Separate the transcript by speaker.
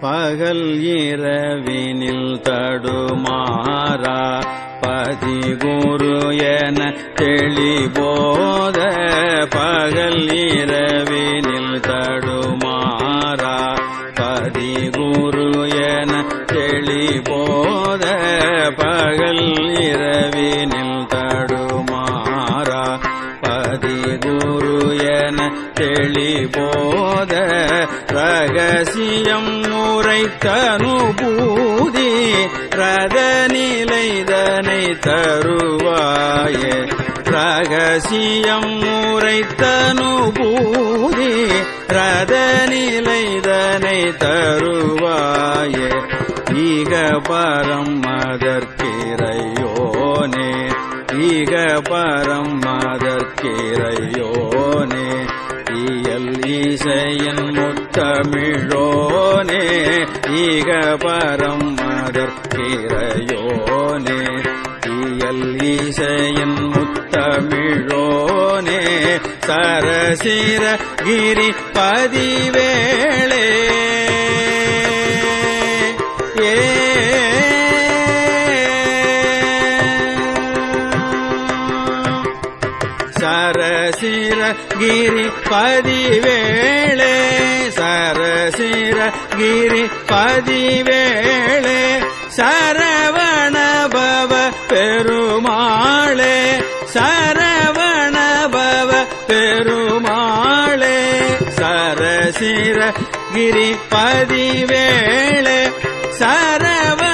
Speaker 1: பகல் இரவினில் தடுமாறா? பதி குரு என தெளிபோத பகல் இரவினில் தடுமாறா? பதி குரு என தெளிபோத பகல் இரவினில் தடுமாறா? பதி குரு என தெளிபோத ரகசியம் உரைத்தனுபூதி ரதநிலைதனை தருவாய. ரகசியம் உரைத்தனுபூதி ரதநிலைதனை தருவாய. ஈக பரம் மதற்கிறையோனே ஈக பரம் மதற்கிறையோனே இசையன் முத்தமிழோனே ஈக பரம் மதற்கிறையோனே இயல் இசையின் முத்தமிழோனே சரசிர கிரி பதிவேளே ஏ சரசிர கிரி பதிவேளே சரசிர கிரி பதிவேளே சரவணபவ பெருமாளே சரவணபவ பெருமாளே சரசிர கிரி பதிவேளே சரவ